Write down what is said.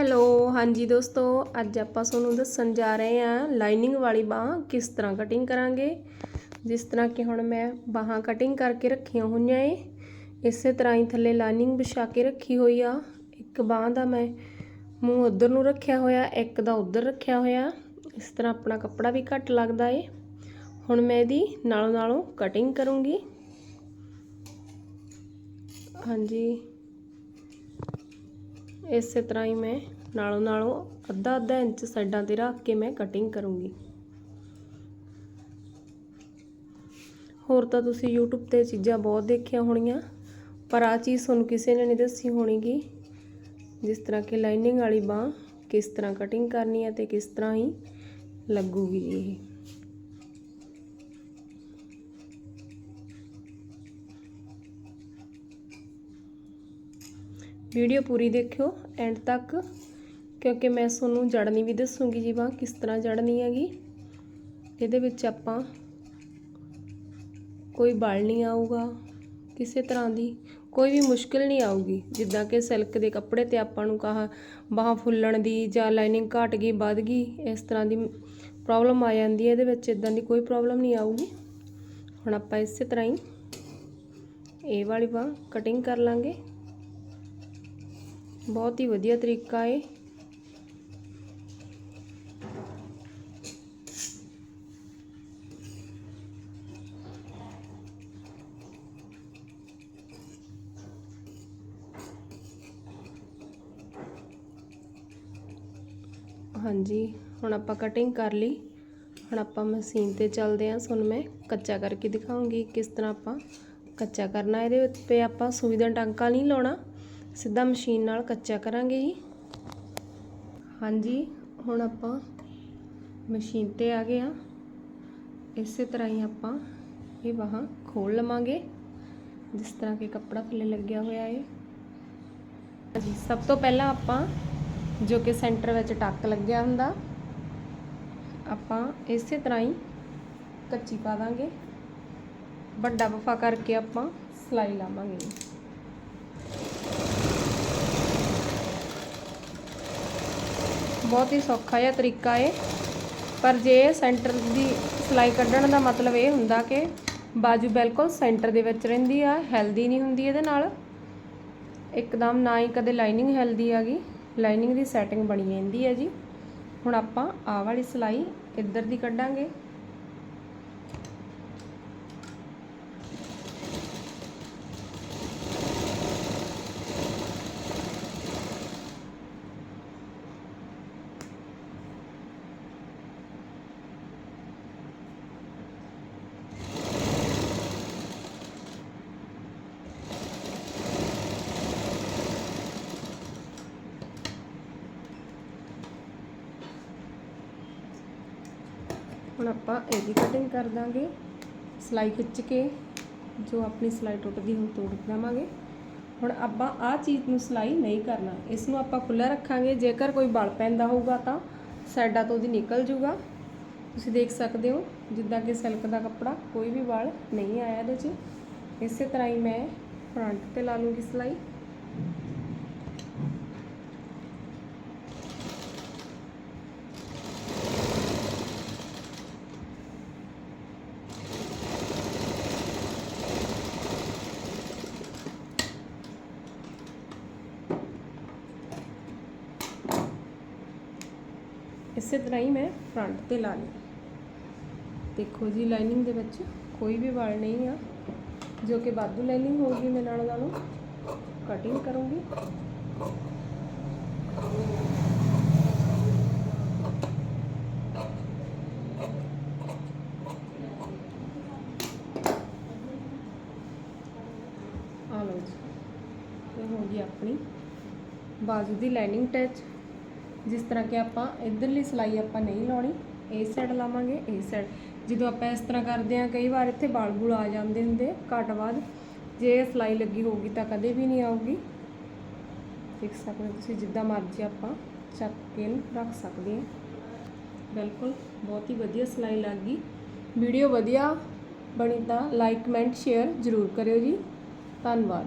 Hello, ਹਾਂਜੀ ਦੋਸਤੋ, ਅੱਜ ਆਪਾਂ ਤੁਹਾਨੂੰ ਦੱਸਣ ਜਾ ਰਹੇ ਹਾਂ ਲਾਈਨਿੰਗ ਵਾਲੀ ਬਾਹ ਕਿਸ ਤਰ੍ਹਾਂ ਕਟਿੰਗ ਕਰਾਂਗੇ। ਜਿਸ ਤਰ੍ਹਾਂ ਕਿ ਹੁਣ ਮੈਂ ਬਾਹਾਂ ਕਟਿੰਗ ਕਰਕੇ ਰੱਖੀਆਂ ਹੋਈਆਂ ਏ, ਇਸੇ ਤਰ੍ਹਾਂ ਹੀ ਥੱਲੇ ਲਾਈਨਿੰਗ ਵਿਛਾ ਕੇ ਰੱਖੀ ਹੋਈ ਆ। ਇੱਕ ਬਾਹ ਦਾ ਮੈਂ ਮੂੰਹ ਉਧਰ ਨੂੰ ਰੱਖਿਆ ਹੋਇਆ, ਇੱਕ ਦਾ ਉਧਰ ਰੱਖਿਆ ਹੋਇਆ। ਇਸ ਤਰ੍ਹਾਂ ਆਪਣਾ ਕੱਪੜਾ ਵੀ ਘੱਟ ਲੱਗਦਾ ਏ। ਹੁਣ ਮੈਂ ਇਹਦੀ ਨਾਲੋਂ ਨਾਲੋਂ ਕਟਿੰਗ ਕਰੂੰਗੀ। ਹਾਂਜੀ। ਇਸੇ ਤਰ੍ਹਾਂ ਹੀ ਮੈਂ ਨਾਲੋਂ ਨਾਲੋਂ ਅੱਧਾ ਅੱਧਾ ਇੰਚ ਸਾਈਡਾਂ ਤੇ ਰੱਖ ਕੇ ਮੈਂ ਕਟਿੰਗ ਕਰੂੰਗੀ। ਹੋਰ ਤਾਂ ਤੁਸੀਂ YouTube ਤੇ ਚੀਜ਼ਾਂ ਬਹੁਤ ਦੇਖੀਆਂ ਹੋਣੀਆਂ, ਪਰ ਆ ਚੀਜ਼ ਤੁਹਾਨੂੰ ਕਿਸੇ ਨੇ ਨਹੀਂ ਦੱਸੀ ਹੋਣੀਗੀ ਜਿਸ ਤਰ੍ਹਾਂ ਕਿ ਲਾਈਨਿੰਗ ਵਾਲੀ ਬਾਹ ਕਿਸ ਤਰ੍ਹਾਂ ਕਟਿੰਗ ਕਰਨੀ ਹੈ ਤੇ ਕਿਸ ਤਰ੍ਹਾਂ ਹੀ ਲੱਗੂਗੀ ਇਹ। ਵੀਡੀਓ ਪੂਰੀ ਦੇਖਿਓ ਐਂਡ ਤੱਕ, ਕਿਉਂਕਿ ਮੈਂ ਤੁਹਾਨੂੰ ਜੜਨੀ ਵੀ ਦੱਸੂਗੀ ਜੀ ਬਾਹ ਕਿਸ ਤਰ੍ਹਾਂ ਜੜਨੀ ਹੈਗੀ। ਇਹਦੇ ਵਿੱਚ ਆਪਾਂ ਕੋਈ ਬਲ ਨਹੀਂ ਆਊਗਾ, ਕਿਸੇ ਤਰ੍ਹਾਂ ਦੀ ਕੋਈ ਵੀ ਮੁਸ਼ਕਿਲ ਨਹੀਂ ਆਊਗੀ। ਜਿੱਦਾਂ ਕਿ ਸਿਲਕ ਦੇ ਕੱਪੜੇ ਤੇ ਆਪਾਂ ਨੂੰ ਕਹਾ ਬਾਹ ਫੁੱਲਣ ਦੀ ਜਾਂ ਲਾਈਨਿੰਗ ਘਟ ਗਈ, ਵੱਧ ਗਈ, ਇਸ ਤਰ੍ਹਾਂ ਦੀ ਪ੍ਰੋਬਲਮ ਆ ਜਾਂਦੀ ਹੈ। ਇਹਦੇ ਵਿੱਚ ਇਦਾਂ ਦੀ ਕੋਈ ਪ੍ਰੋਬਲਮ ਨਹੀਂ ਆਊਗੀ। ਹੁਣ ਆਪਾਂ ਇਸੇ ਤਰ੍ਹਾਂ ਹੀ ਇਹ ਵਾਲੀ ਬਾਹ ਕਟਿੰਗ ਕਰ ਲਾਂਗੇ। ਬਹੁਤ ਹੀ ਵਧੀਆ ਤਰੀਕਾ ਹੈ ਹਾਂਜੀ, ਹੁਣ ਆਪਾਂ ਕਟਿੰਗ ਕਰ ਲਈ। ਹੁਣ ਆਪਾਂ ਮਸ਼ੀਨ ਤੇ ਚੱਲਦੇ ਆਂ ਤੁਹਾਨੂੰ ਮੈਂ ਕੱਚਾ ਕਰਕੇ ਦਿਖਾਉਂਗੀ ਕਿਸ ਤਰ੍ਹਾਂ ਆਪਾਂ ਕੱਚਾ ਕਰਨਾ। ਇਹਦੇ ਉੱਤੇ ਆਪਾਂ ਸੂਈ ਦਾ ਟਾਂਕਾ ਨਹੀਂ ਲਾਉਣਾ। ਸਿੱਧਾ ਮਸ਼ੀਨ ਨਾਲ ਕੱਚਾ ਕਰਾਂਗੇ ਜੀ। ਹਾਂਜੀ, ਹੁਣ ਆਪਾਂ ਮਸ਼ੀਨ ਤੇ ਆ ਗਏ ਆ ਇਸੇ ਤਰ੍ਹਾਂ ਹੀ ਆਪਾਂ ਇਹ ਬਾਹਾਂ ਖੋਲ ਲਵਾਂਗੇ, ਜਿਸ ਤਰ੍ਹਾਂ ਕਿ ਕੱਪੜਾ ਥੱਲੇ ਲੱਗਿਆ ਹੋਇਆ ਹੈ ਹਾਂਜੀ, ਸਭ ਤੋਂ ਪਹਿਲਾਂ ਆਪਾਂ ਜੋ ਕਿ ਸੈਂਟਰ ਵਿੱਚ ਟੱਕ ਲੱਗਿਆ ਹੁੰਦਾ, ਆਪਾਂ ਇਸੇ ਤਰ੍ਹਾਂ ਹੀ ਕੱਚੀ ਪਾ ਦਾਂਗੇ। ਵੱਡਾ ਵਫਾ ਕਰਕੇ ਆਪਾਂ ਸਲਾਈ ਲਾਵਾਂਗੇ। ਬਹੁਤ ਹੀ ਸੌਖਾ ਜਿਹਾ ਤਰੀਕਾ ਏ ਪਰ ਜੇ ਸੈਂਟਰ ਦੀ ਸਲਾਈ ਕੱਢਣ ਦਾ ਮਤਲਬ ਇਹ ਹੁੰਦਾ ਕਿ ਬਾਜੂ ਬਿਲਕੁਲ ਸੈਂਟਰ ਦੇ ਵਿੱਚ ਰਹਿੰਦੀ ਆ ਹੈਲਦੀ ਨਹੀਂ ਹੁੰਦੀ ਇਹਦੇ ਨਾਲ। ਇੱਕਦਮ ਨਾ ਹੀ ਕਦੇ ਲਾਈਨਿੰਗ ਹੈਲਦੀ ਆ ਗਈ। ਲਾਈਨਿੰਗ ਦੀ ਸੈਟਿੰਗ ਬਣੀ ਰਹਿੰਦੀ ਹੈ ਜੀ। ਹੁਣ ਆਪਾਂ ਆਹ ਵਾਲੀ ਸਲਾਈ ਇੱਧਰ ਦੀ ਕੱਢਾਂਗੇ। ਹੁਣ ਆਪਾਂ ਇਹਦੀ ਕਟਿੰਗ ਕਰ ਦਾਂਗੇ। ਸਲਾਈ ਖਿੱਚ ਕੇ, ਜੋ ਆਪਣੀ ਸਲਾਈ ਟੁੱਟਦੀ ਹੁਣ ਤੋੜ ਦੇਵਾਂਗੇ। ਹੁਣ ਆਪਾਂ ਆਹ ਚੀਜ਼ ਨੂੰ ਸਲਾਈ ਨਹੀਂ ਕਰਨਾ। ਇਸ ਨੂੰ ਆਪਾਂ ਖੁੱਲਾ ਰੱਖਾਂਗੇ। ਜੇਕਰ ਕੋਈ ਬਲ ਪੈਂਦਾ ਹੋਊਗਾ ਤਾਂ ਸਾਈਡਾਂ ਤੋਂ ਉਹਦੀ ਨਿਕਲ ਜੂਗਾ। ਤੁਸੀਂ ਦੇਖ ਸਕਦੇ ਹੋ, ਜਿੱਦਾਂ ਕਿ ਸਿਲਕ ਦਾ ਕੱਪੜਾ ਕੋਈ ਵੀ ਵਾਲ ਨਹੀਂ ਆਇਆ ਇਹਦੇ 'ਚ। ਇਸੇ ਤਰ੍ਹਾਂ ਹੀ ਮੈਂ ਫਰੰਟ ਤੇ ਲਾ ਲੂੰਗੀ ਸਲਾਈ। ਇਸੇ ਤਰ੍ਹਾਂ ਹੀ ਮੈਂ ਫਰੰਟ ਤੇ ਲਾ ਲਈ। ਦੇਖੋ ਜੀ ਲਾਈਨਿੰਗ ਦੇ ਵਿੱਚ ਕੋਈ ਵੀ ਵਾਲ ਨਹੀਂ ਆ, ਜੋ ਕਿ ਵਾਧੂ ਲਾਈਨਿੰਗ ਹੋਊਗੀ ਮੈਂ ਨਾਲ ਨਾਲੋਂ। ਕਟਿੰਗ ਕਰੂੰਗੀ। ਆ ਲਓ ਜੀ, ਇਹ ਹੋ ਗਈ ਆਪਣੀ ਬਾਜੂ ਦੀ ਲਾਈਨਿੰਗ ਟੱਚ ਜਿਸ ਤਰ੍ਹਾਂ ਕਿ ਆਪਾਂ ਇਧਰਲੀ ਸਲਾਈ ਆਪਾਂ ਨਹੀਂ ਲਾਉਣੀ ਇਸ ਸਾਈਡ ਲਾਵਾਂਗੇ ਇਸ ਸਾਈਡ ਜਦੋਂ ਆਪਾਂ ਇਸ ਤਰ੍ਹਾਂ ਕਰਦੇ ਆ ਕਈ ਵਾਰ ਇੱਥੇ ਬਾਲ ਬੁਲ ਆ ਜਾਂਦੇ ਹੁੰਦੇ, ਘੱਟ ਬਾਅਦ। ਜੇ ਸਲਾਈ ਲੱਗੀ ਹੋਊਗੀ ਤਾਂ ਕਦੇ ਵੀ ਨਹੀਂ ਆਊਗੀ। ਦੇਖ ਸਕਦੇ ਹੋ ਤੁਸੀਂ ਜਿੱਦਾਂ ਮਰਜ਼ੀ ਆਪਾਂ ਚੱਕ ਕੇ ਰੱਖ ਸਕਦੇ ਹਾਂ। ਬਿਲਕੁਲ, ਬਹੁਤ ਹੀ ਵਧੀਆ ਸਲਾਈ ਲੱਗ ਗਈ। ਵੀਡੀਓ ਵਧੀਆ ਬਣੀ ਤਾਂ ਲਾਈਕ ਕਮੈਂਟ ਸ਼ੇਅਰ ਜ਼ਰੂਰ ਕਰਿਓ ਜੀ। ਧੰਨਵਾਦ